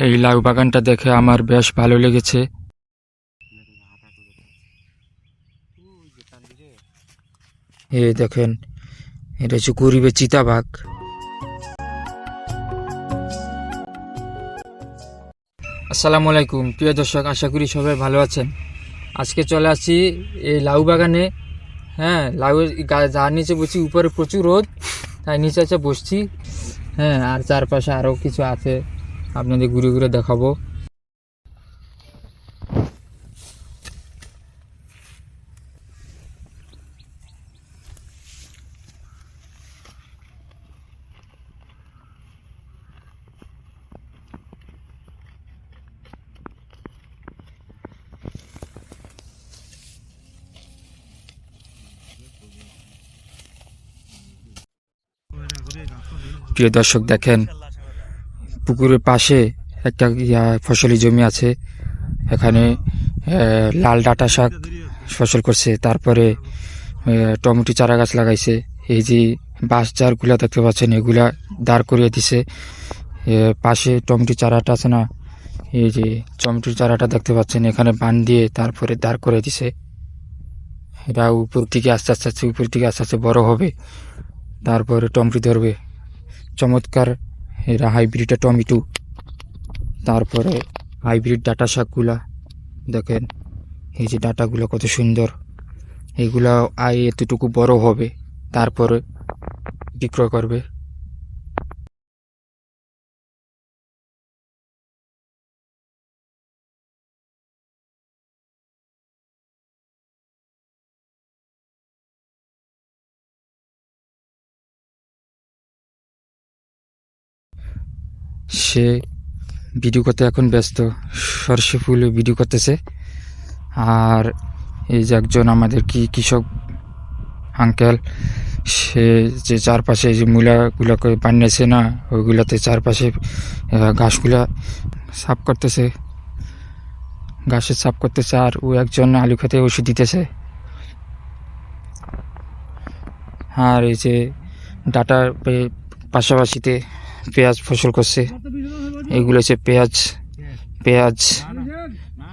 এই লাউ বাগানটা দেখে আমার বেশ ভালো লেগেছে। এই দেখেন, এটা হচ্ছে গরিবে চিতাবাঘ। আসসালামু আলাইকুম, প্রিয় দর্শক, আশা করি সবাই ভালো আছেন। আজকে চলে আসছি এই লাউ বাগানে। হ্যাঁ লাউ যার নিচে বসছি, উপরে প্রচুর রোদ, তাই নিচে আছে বসছি। হ্যাঁ আর চারপাশে আরও কিছু আছে। আপনাদের ঘুরে ঘুরে দেখাবো। প্রিয় দর্শক দেখেন পুকুরের পাশে একটা ইয়া, ফসলি জমি আছে। এখানে লাল ডাটা শাক ফসল করছে। তারপরে টমেটো চারা গাছ লাগাইছে। এই যে বাঁশ চারগুলা দেখতে পাচ্ছেন, এগুলা দাঁড় করিয়ে দিছে। পাশে টমেটো চারাটা আছে না? এই যে টমেটো চারাটা দেখতে পাচ্ছেন, এখানে বান দিয়ে তারপরে দাঁড় করে দিছে। এটা উপর থেকে আস্তে আস্তে আস্তে উপর থেকে আস্তে আস্তে বড় হবে। তারপরে টমেটো ধরবে। চমৎকার এরা হাইব্রিডটা টমেটো তারপরে হাইব্রিড ডাটা শাকগুলা, দেখেন, এই যে ডাটাগুলো কত সুন্দর। এগুলা আয় এতটুকু বড় হবে, তারপরে বিক্রয় করবে। সে ভিডিও করতে এখন ব্যস্ত। সর্ষে ফুলে ভিডিও করতেছে। আর এই যে একজন আমাদের কি কৃষক আঙ্কেল সে যে চারপাশে যে মূলাগুলোকে বানিয়েছে না, ওইগুলোতে চারপাশে ঘাসগুলা সাফ করতেছে। ঘাসে সাফ করতেছে আর ও একজন আলু খেতে ওষুধ দিতেছে। আর এই যে ডাটার পাশাপাশিতে পেঁয়াজ ফসল করছে। এগুলো হচ্ছে পেঁয়াজ পেঁয়াজ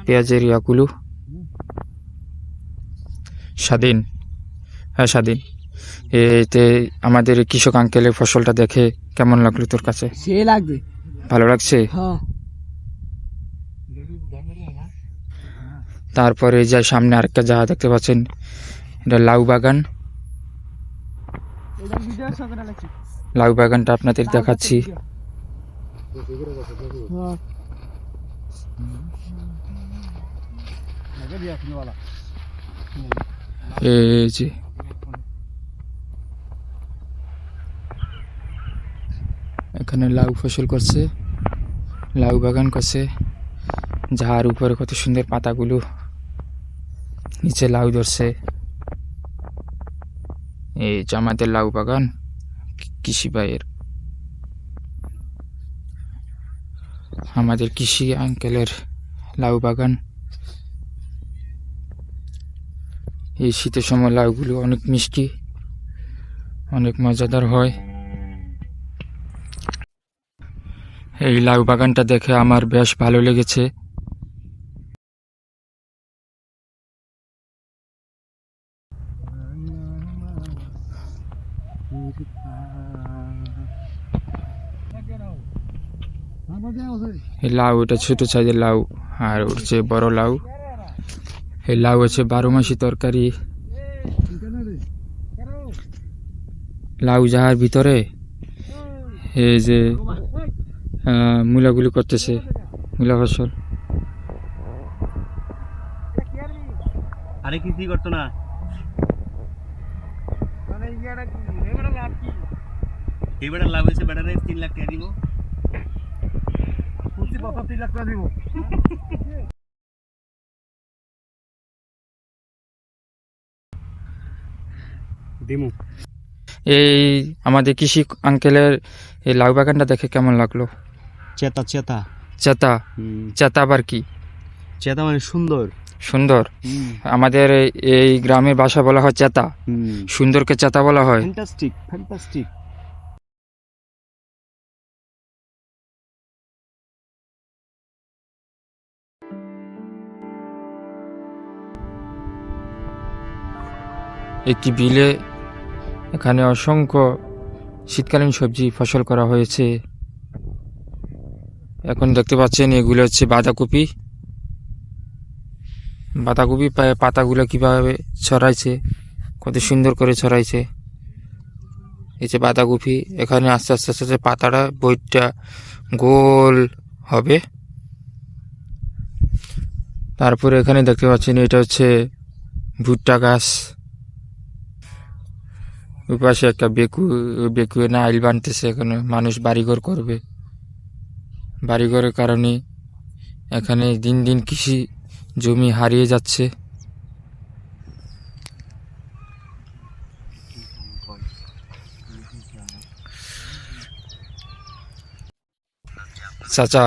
পেঁয়াজের ইয়াগুলো স্বাধীন। হ্যাঁ স্বাধীন। এতে আমাদের কৃষক আঙ্কেলের ফসলটা দেখে কেমন লাগল তোর কাছে? লাগবে। ভালো লাগছে? হ্যাঁ। তারপরে যে সামনে আরেকটা জায়গা দেখতে পাচ্ছেন এটা লাউ বাগান। লাউ বাগানটা আপনাদের দেখাচ্ছি। এই যে। এখানে লাউ ফসল করছে, লাউ বাগান করছে। যার উপরে কত সুন্দর পাতাগুলো নিচে লাউ ধরছে। এই যে আমাদের লাউ বাগান। কৃষি ভাইয়ের। আমাদের কৃষি আঙ্কেলের লাউ বাগান। এই শীতের সময় লাউগুলো অনেক মিষ্টি, অনেক মজাদার হয়। এই লাউ বাগানটা দেখে আমার বেশ ভালো লেগেছে। এই লাউ এটা ছোট সাইজের লাউ আর ওর চেয়ে বড় লাউ। এই লাউ হচ্ছে বারো মাসি তরকারি। লাউ যাহার ভিতরে এই যে মূলাগুলি করতেছে মূলা ফসল। আরে কিছুই করতো না। এবারে লাভ হয়েছে তিন লাখ টাকা দিব। দিমু। এই আমাদের কৃষি আঙ্কেলের এই লাউ বাগানটা দেখে কেমন লাগল? চেতা চেতা। চেতা? চেতা আবার কি? চেতা মানে সুন্দর। সুন্দর। আমাদের এই- এই গ্রামের ভাষা বলা হয় চেতা। সুন্দরকে চেতা বলা হয়। ফ্যান্টাস্টিক ফ্যান্টাস্টিক একটি বিলে এখানে অসংখ্য শীতকালীন সবজি ফসল করা হয়েছে। এখন দেখতে পাচ্ছেন, এগুলো হচ্ছে বাঁধাকপি। বাঁধাকপি পাতাগুলো কীভাবে ছড়াইছে, কত সুন্দর করে ছড়াইছে। এই যে বাঁধাকপি, এখানে আস্তে আস্তে আস্তে আস্তে পাতাটা, বইটা গোল হবে। তারপরে এখানে দেখতে পাচ্ছেন, এটা হচ্ছে ভুট্টা গাছ। ওই পাশে একটা বেকু বেকু না আইল বানতেছে এখানে মানুষ বাড়িঘর করবে। বাড়িঘরের কারণে এখানে দিন দিন কৃষি জমি হারিয়ে যাচ্ছে। চাচা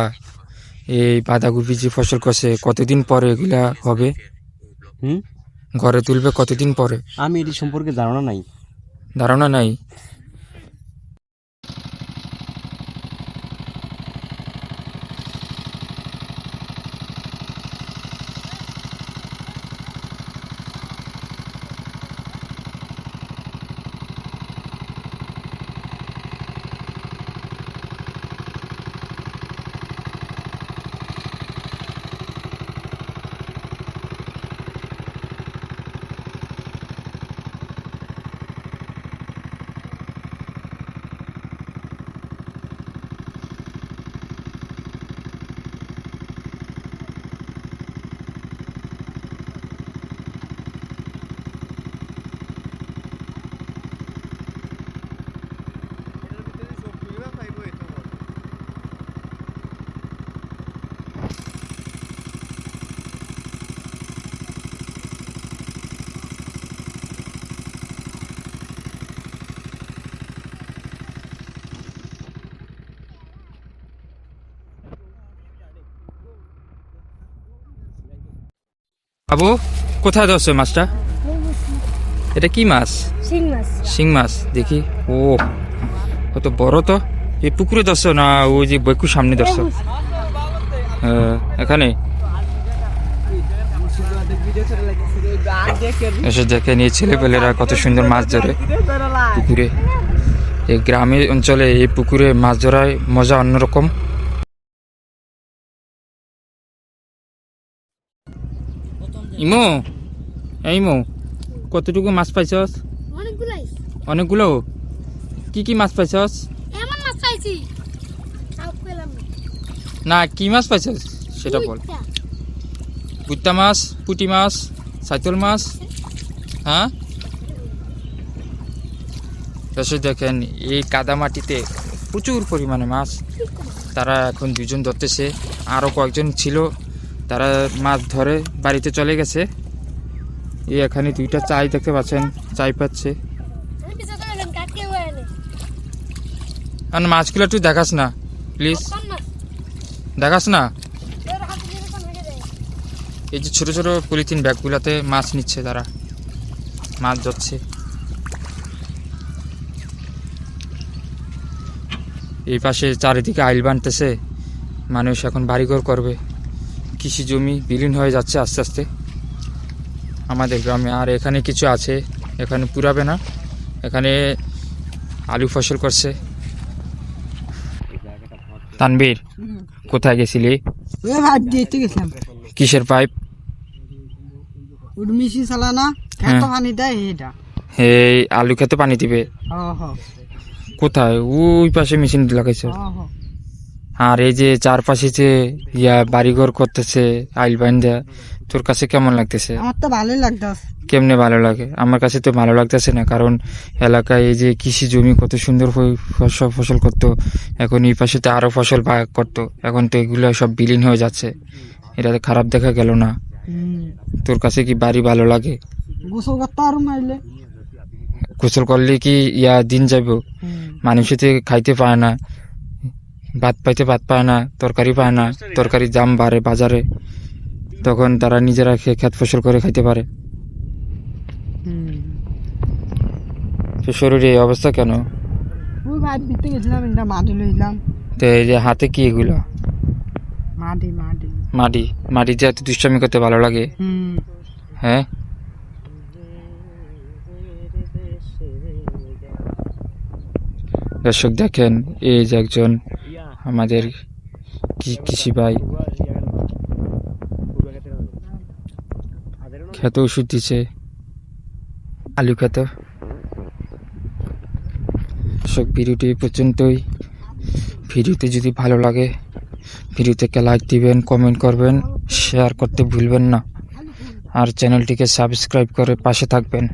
এই বাঁধাকপি যে ফসল করছে কতদিন পরে এগুলা হবে? হুম? ঘরে তুলবে কতদিন পরে? আমি এটি সম্পর্কে ধারণা নাই। ধারণা নাই। বাবু কোথায় ধরছো মাছটা? এটা কি মাছ? শিং মাছ। শিং মাছ দেখি। ও কত বড় তো। এই পুকুরে ধরছো না ওই যে বৈকুর সামনে ধরছো? হ্যাঁ, এখানে? এসে দেখে নিয়ে ছেলেপেলেরা কত সুন্দর মাছ ধরে পুকুরে। এই গ্রামের অঞ্চলে এই পুকুরে মাছ ধরায় মজা অন্যরকম। ইমো? এই ইমো কতটুকু মাছ পাইছস? অনেকগুলো? কি কি মাছ পাইছস? না। কি মাছ পাইছস? সেটা বল। বুট্টা মাছ পুঁটি মাছ সাইতল মাছ হ্যাঁ? এসে দেখেন এই কাদা মাটিতে প্রচুর পরিমাণে মাছ। তারা এখন দুজন ধরতেছে। আরও কয়েকজন ছিল। তারা মাছ ধরে বাড়িতে চলে গেছে। এই এখানে দুইটা চাই দেখতে পাচ্ছেন, চাই পাচ্ছে। আর মাছগুলো তুই দেখাস না প্লিজ দেখাস না? এই যে ছোট ছোট পলিথিন ব্যাগগুলোতে মাছ নিচ্ছে তারা। মাছ যাচ্ছে এই পাশে চারিদিকে আইল বানতেছে। মানুষ এখন বাড়িঘর করবে। কৃষি জমি বিলীন হয়ে যাচ্ছে আস্তে আস্তে। আমাদের গ্রামে আর এখানে কিছু আছে এখানে পুরাবে না এখানে আলু ফসল করছে। তানবীর কোথায় গেছিলি? কিসের পাইপ? না? হ্যাঁ। এত পানি দেয় এটা? এই আলু খেতে পানি দিবে? হ হ। কোথায়? ওই পাশে মেশিন লাগাইছে। হ হ। আর এই যে চারপাশে যে ইয়া বাড়িঘর করতেছে আইল বাইন্দা তোর কাছে কেমন লাগতেছে? আমার তো ভালোই লাগতাস কেমনে ভালো লাগে? আমার কাছে তো ভালো লাগতেছে না কারণ এলাকায় এই যে কৃষি জমি কত সুন্দর ফসল ফসল করতো এখন এই পাশে তো আরও ফসল বা- করতো এখন তো এগুলো সব বিলীন হয়ে যাচ্ছে। এটা খারাপ দেখা গেল না। তোর কাছে কি বাড়ি ভালো লাগে? গোসল করতে আর মাইলে। গোসল করলে কি ইয়া দিন যাব মানুষে তো খাইতে পায় না। ভাত পাইতে ভাত পায় না তরকারি পায় না তরকারি দাম বাড়ে বাজারে। তখন তারা নিজেরা খেয়ে খেত ফসল করে খাইতে পারে। তো শরীরে এই অবস্থা কেন? ওই ভাত দিতে গেছিলাম এটা মাটি লইলাম তো এই যে হাতে কি এগুলো? মাটি মাটি। মাটি মাটিতে এত দুষ্টামি করতে ভালো লাগে? হ্যাঁ? দর্শক দেখেন এই যে একজন আমাদের কৃ- কৃষি ভাই? খেতে ওষুধ দিছে। আলু খেত। দর্শক, ভিডিওটি পর্যন্তই। ভিডিওতে যদি ভালো লাগে ভিডিওতে লাইক দিবেন কমেন্ট করবেন শেয়ার করতে ভুলবেন না। আর চ্যানেলটিকে সাবস্ক্রাইব করে পাশে থাকবেন।